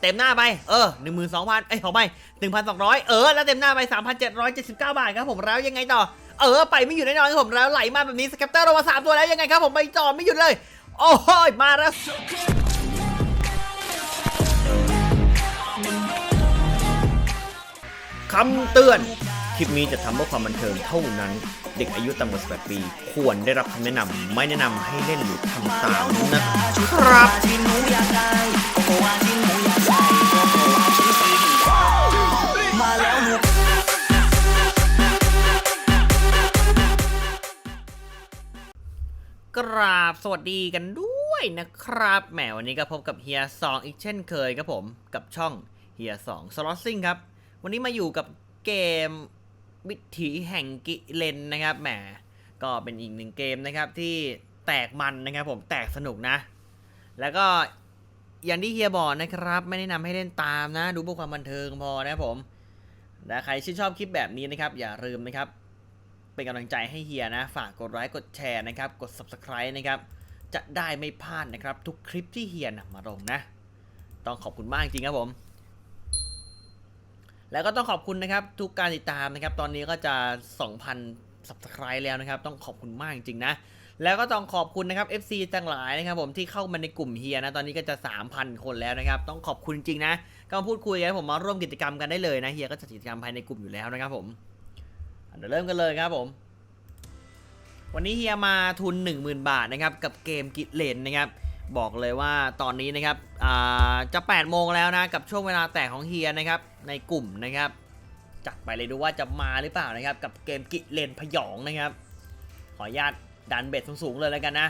เต็มหน้าไป เออหนึ่งหมื่นสองพันเอ้ยขอไปหนึ่งพันสองร้อยเออ แล้วเต็มหน้าไปสามพันเจ็ดร้อยเจ็ดสิบเก้าบาทครับผมแล้วยังไงต่อ เออ ไปไม่อยู่แน่นอนครับผมแล้วไหลมาแบบนี้สแคปเตอร์ลงมาสามตัวแล้วยังไงครับผมไปจอดไม่หยุดเลย โอ้ยมาแล้วคำเตือน คลิปนี้จะทำเพื่อความบันเทิงเท่านั้น เด็กอายุต่ำกว่า18ปี ควรได้รับคำแนะนำไม่แนะนำให้เล่นหรือทำตามนะครับ กราบสวัสดีกันด้วยนะครับแหมวันนี้ก็พบกับเฮียสองอีกเช่นเคยครับผมกับช่องเฮียสองสล็อตซิงครับ วันนี้มาอยู่กับเกมวิถีแห่งกิเลนนะครับแหมก็เป็นอีกหนึ่งเกมนะครับที่แตกมันนะครับผมแตกสนุกนะ แล้วก็อย่างที่เฮียบอกนะครับ ไม่แนะนำให้เล่นตามนะ ดูเพื่อความบันเทิงพอนะครับผมและใครชื่นชอบคลิปแบบนี้นะครับ อย่าลืมนะครับ เป็นกำลังใจให้เฮียนะ ฝากกดไลค์กดแชร์นะครับ กด subscribe นะครับ จะได้ไม่พลาดนะครับ ทุกคลิปที่เฮียนำมาลงนะ ต้องขอบคุณมากจริงครับผม แล้วก็ต้องขอบคุณนะครับ ทุกการติดตามนะครับ ตอนนี้ก็จะ 2,000 subscribe แล้วนะครับ ต้องขอบคุณมากจริงนะแล้วก็ต้องขอบคุณนะครับ FC ทั้งหลายนะครับผมที่เข้ามาในกลุ่มเฮียนะตอนนี้ก็จะ 3,000 คนแล้วนะครับ ต้องขอบคุณจริงนะ ก็มาพูดคุยกันผมมาร่วมกิจกรรมกันได้เลยนะเฮียก็จัดกิจกรรมภายในกลุ่มอยู่แล้วนะครับผม เดี๋ยวเริ่มกันเลยครับผม วันนี้เฮียมาทุน 10,000 บาทนะครับกับเกมกิเลนนะครับบอกเลยว่าตอนนี้นะครับจะ8โมงแล้วนะกับช่วงเวลาแตกของเฮียนะครับในกลุ่มนะครับจัดไปเลยดูว่าจะมาหรือเปล่านะครับกับเกมกิเลนพยองนะครับ ขออนุญาตดันเบ็ดสูงๆเลยแล้วกันนะ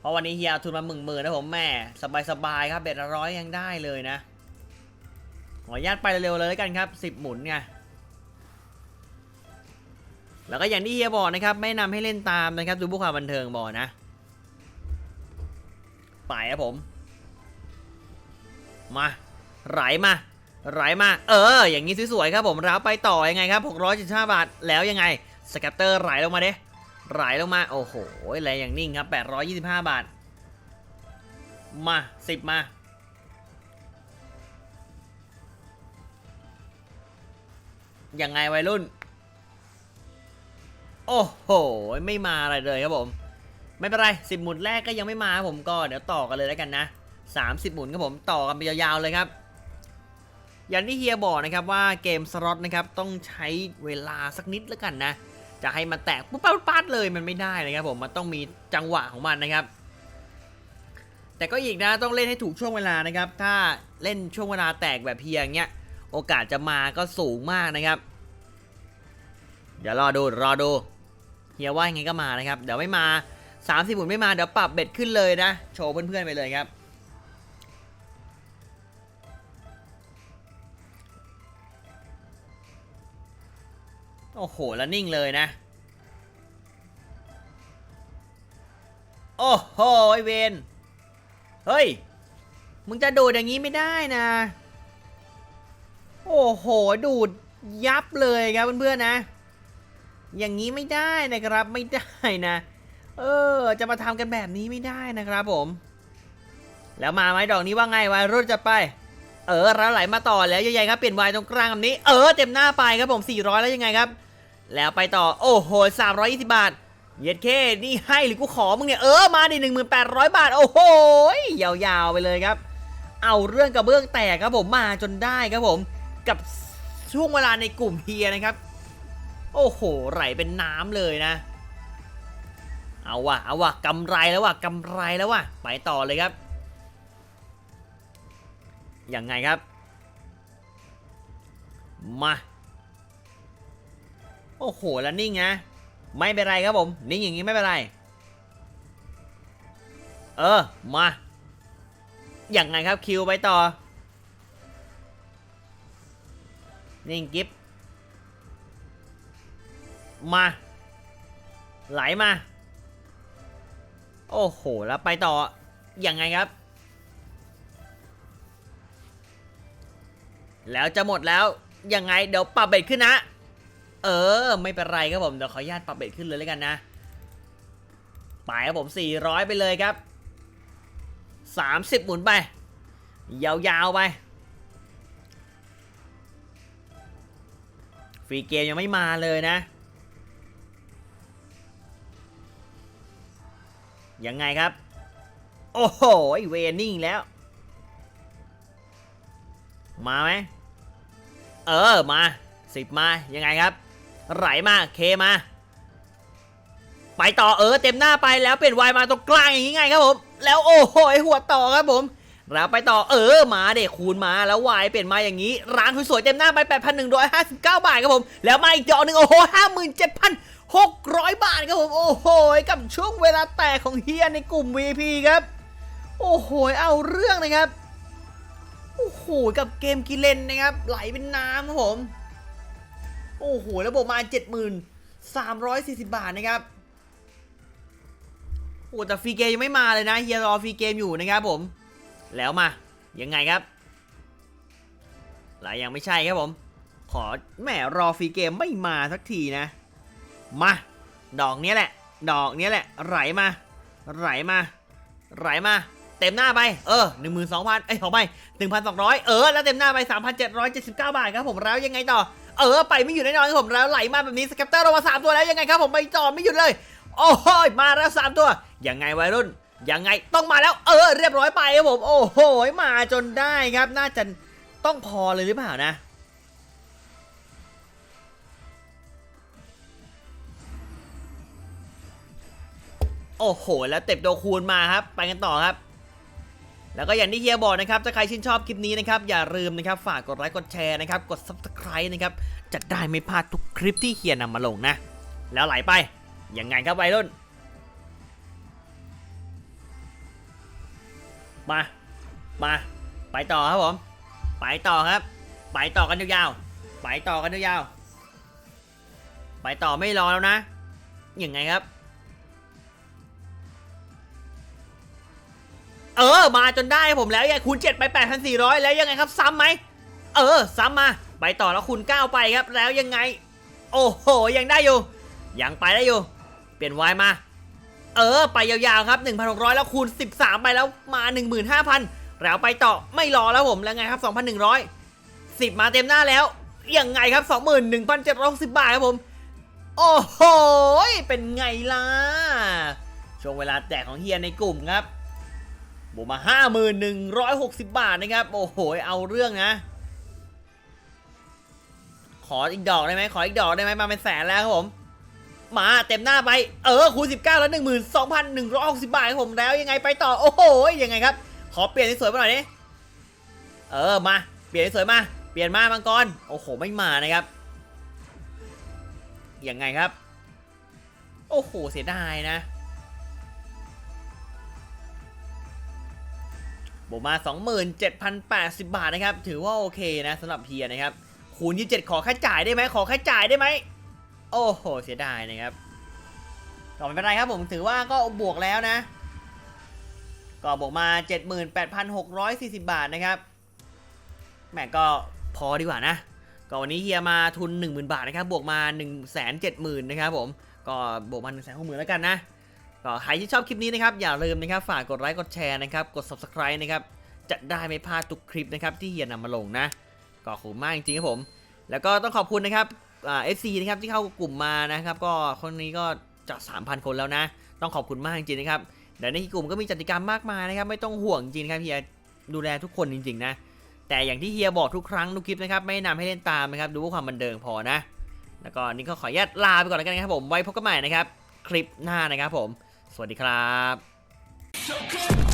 เพราะวันนี้เฮียทุนมาหมื่นหมื่นนะผมแม่สบายๆครับเบ็ดละร้อยยังได้เลยนะ ขออนุญาตไปเร็วๆเลยแล้วกันครับ 10 หมุนไง แล้วก็อย่างที่เฮียบอกนะครับ ไม่นำให้เล่นตามนะครับ ดูเพื่อความบันเทิงบอกนะ ไปครับผม มา ไหลมา ไหลมา เออ อย่างนี้สวยๆครับผมร้าไปต่อยังไงครับ675 บาท แล้วยังไง สแกตเตอร์ไหลลงมาเด้ไหลลงมา โอ้โหแรงอย่างนิ่งครับ 825 บาท มา 10 มายังไงวัยรุ่น โอ้โห ไม่มาอะไรเลยครับผม ไม่เป็นไรสิบหมุนแรกก็ยังไม่มาครับผมก็เดี๋ยวต่อกันเลยแล้วกันนะ30หมุนครับผมต่อกันไปยาวๆเลยครับ อย่างที่เฮียบอกนะครับว่าเกมสล็อตนะครับต้องใช้เวลาสักนิดแล้วกันนะ จะให้มันแตกปุ๊บปั๊บปั๊บเลยมันไม่ได้นะครับผมมันต้องมีจังหวะของมันนะครับ แต่ก็อีกนะต้องเล่นให้ถูกช่วงเวลานะครับ ถ้าเล่นช่วงเวลาแตกแบบเพียงเงี้ยโอกาสจะมาก็สูงมากนะครับ เดี๋ยวรอดูรอดู เฮียว่ายังไงก็มานะครับ เดี๋ยวไม่มา 30หมุนไม่มา เดี๋ยวปรับเบ็ดขึ้นเลยนะ โชว์เพื่อนๆไปเลยครับ โอ้โห แล้วนิ่งเลยนะ โอ้โห ไอเวนเฮ้ย มึงจะดูดอย่างนี้ไม่ได้นะ โอ้โห ดูดยับเลยครับเพื่อนๆนะ อย่างนี้ไม่ได้นะครับไม่ได้นะ เออ จะมาทำกันแบบนี้ไม่ได้นะครับผม แล้วมาไหมดอกนี้ว่าไงวายรุ่นจะไป เออแล้วไหลมาต่อแล้วใหญ่ๆครับเปลี่ยนวายตรงกลางแบบนี้ เออเต็มหน้าไปครับผม 400 แล้วยังไงครับ แล้วไปต่อโอ้โห320 บาท เย็ดเคนี่ให้หรือกูขอมึงเนี่ยเออมาดิ1800 บาท โอ้โหยาวๆไปเลยครับ เอาเรื่องกับเบื้องแตกครับผมมาจนได้ครับผม กับช่วงเวลาในกลุ่มเฮียนะครับ โอ้โห ไหลเป็นน้ำเลยนะ เอาว่ะ เอาว่ะกำไรแล้วว่ะกำไรแล้วว่ะ ไปต่อเลยครับ ยังไงครับ มา โอ้โห แล้วนิ่งนะ ไม่เป็นไรครับผม นิ่งอย่างนี้ไม่เป็นไร เออ มา อย่างไงครับคิวไปต่อ นิ่งกิฟ มา ไหลมา โอ้โห แล้วไปต่ออยังไงครับ แล้วจะหมดแล้ว ยังไง เดี๋ยวปรับเบ็ขึ้นนะ เออ ไม่เป็นไรครับผม เดี๋ยวขออนุญาตปรับเบ็ขึ้นเลยแล้วกันนะ ไปครับผม 400 ไปเลยครับ 30 หมุนไป ยาวๆไปฟรีเกมยังไม่มาเลยนะ ยังไงครับ โอ้โหเวนิ่งแล้ว มาไหมเออมาสิบมา ยังไงครับ ไหลมาเคมา ไปต่อเออเต็มหน้าไปแล้วเปลี่ยนวายมาตรงกลางอย่างนี้ไงครับผม แล้วโอ้โหหัวต่อครับผม แล้วไปต่อเออมาเด็กคูณมาแล้ววายเปลี่ยนมาอย่างนี้ ร้านสวยๆเต็มหน้าไป 8,159 บาทครับผม แล้วมาอีกดอกหนึ่งโอ้โห57,600 บาทครับผม โอ้โห กับช่วงเวลาแตกของเฮียในกลุ่ม VP ครับ โอ้โห เอาเรื่องนะครับ โอ้โห กับเกมกิเลนนะครับ ไหลเป็นน้ำครับผม โอ้โหแล้วบมา7340 บาทนะครับ โอ้แต่ฟรีเกมยังไม่มาเลยนะ เฮียรอฟรีเกมอยู่นะครับผม แล้วมา ยังไงครับหลายยังไม่ใช่ครับผม ขอแหมรอฟรีเกมไม่มาสักทีนะ มา ดอกเนี้ยแหละ ดอกเนี้ยแหละ ไหลมา ไหลมา ไหลมา เต็มหน้าไป เออหนึ่งหมื่นสองพันเอ้ยขอไปหนึ่งพันสองร้อยเออ แล้วเต็มหน้าไปสามพันเจ็ดร้อยเจ็ดสิบเก้าบาทครับผมแล้วยังไงต่อ เออ ไปไม่อยู่แน่นอนครับผมแล้วไหลมาแบบนี้สแกปเตอร์ลงมาสามตัวแล้วยังไงครับผมไปต่อไม่หยุดเลย โอ้โหมาแล้วสามตัวยังไงวัยรุ่น ยังไงต้องมาแล้วเออเรียบร้อยไปครับผมโอ้โหมาจนได้ครับ น่าจะต้องพอเลยหรือเปล่านะโอ้โห แล้วเต็บโดคูณมาครับ ไปกันต่อครับ แล้วก็อย่างที่เฮียบอกนะครับ ถ้าใครชื่นชอบคลิปนี้นะครับ อย่าลืมนะครับ ฝากกดไลค์ กดแชร์นะครับ กด subscribe นะครับ จะได้ไม่พลาดทุกคลิปที่เฮียนำมาลงนะ แล้วไหลไป ยังไงครับวัยรุ่น มา มา ไปต่อครับผม ไปต่อครับ ไปต่อกันยาวๆ ไปต่อกันยาวๆ ไปต่อไม่รอแล้วนะ ยังไงครับ เออ มาจนได้ผมแล้วยังคูณ7ไป8,400แล้วยังไงครับ ซ้ำไหม เออ ซ้ำมา ไปต่อแล้วคูณ9ไปครับ แล้วยังไง โอ้โห ยังได้อยู่ ยังไปได้อยู่ เปลี่ยนวายมา เออ ไปยาวๆครับ 1,600 แล้วคูณ 13 ไปแล้วมา 15,000 แล้วไปต่อไม่รอแล้วผมแล้วไงครับ 2,100 10 มาเต็มหน้าแล้ว ยังไงครับ 21,760บาทครับผม โอ้โห เป็นไงล่ะ ช่วงเวลาแจกของเฮียในกลุ่มครับบวกมา 5160 บาทนะครับ โอ้โห เอาเรื่องนะ ขออีกดอกได้ไหมขออีกดอกได้ไหมมาเป็นแสนแล้วครับผม มาเต็มหน้าไป เออคูณ19 แล้ว 12,160 บาทผมแล้วยังไงไปต่อ โอ้โห ยังไงครับ ขอเปลี่ยนสวยๆมาหน่อยดิเออ มา เปลี่ยนสวยมา เปลี่ยนมามังกร โอ้โห ไม่มานะครับ ยังไงครับ โอ้โห เสียดายนะบวกมา 27,080 บาทนะครับ ถือว่าโอเคนะสำหรับเฮียนะครับ คูณ 27 ขอค่าจ่ายได้ไหม ขอค่าจ่ายได้ไหม โอ้โห เสียดายนะครับก็ไม่เป็นไรครับผมถือว่าก็บวกแล้วนะ ก็บวกมา 78,640 บาทนะครับแหมก็พอดีกว่านะก็วันนี้เฮียมาทุน 10,000 บาทนะครับบวกมา 170,000นะครับผมก็บวกมา 160,000แล้วกันนะก็ใครที่ชอบคลิปนี้นะครับอย่าลืมนะครับฝากกดไลค์กดแชร์นะครับกด subscribe นะครับจะได้ไม่พลาดทุกคลิปนะครับที่เฮียนำมาลงนะก็ขอบคุณมากจริงๆครับผม แล้วก็ต้องขอบคุณนะครับ เอ่า FC นะครับที่เข้ากลุ่มมานะครับ ก็คนนี้ก็จะ 3,000 คนแล้วนะ ต้องขอบคุณมากจริงๆนะครับเดี๋ยวในกลุ่มก็มีกิจกรรมมากมายนะครับ ไม่ต้องห่วงจริงครับเฮียดูแลทุกคนจริง ๆ นะ แต่อย่างที่เฮียบอกทุกครั้งทุกคลิปนะครับ ไม่แนะนำให้เล่นตามนะครับ ดูเพื่อความบันเทิงพอนะ แล้วก็นี่ก็ขออนุญาตลาไปก่อนแล้วกันนะครับผม ไว้พบกันใหม่นะครับ คลิปหน้านะครับผม สวัสดีครับ So.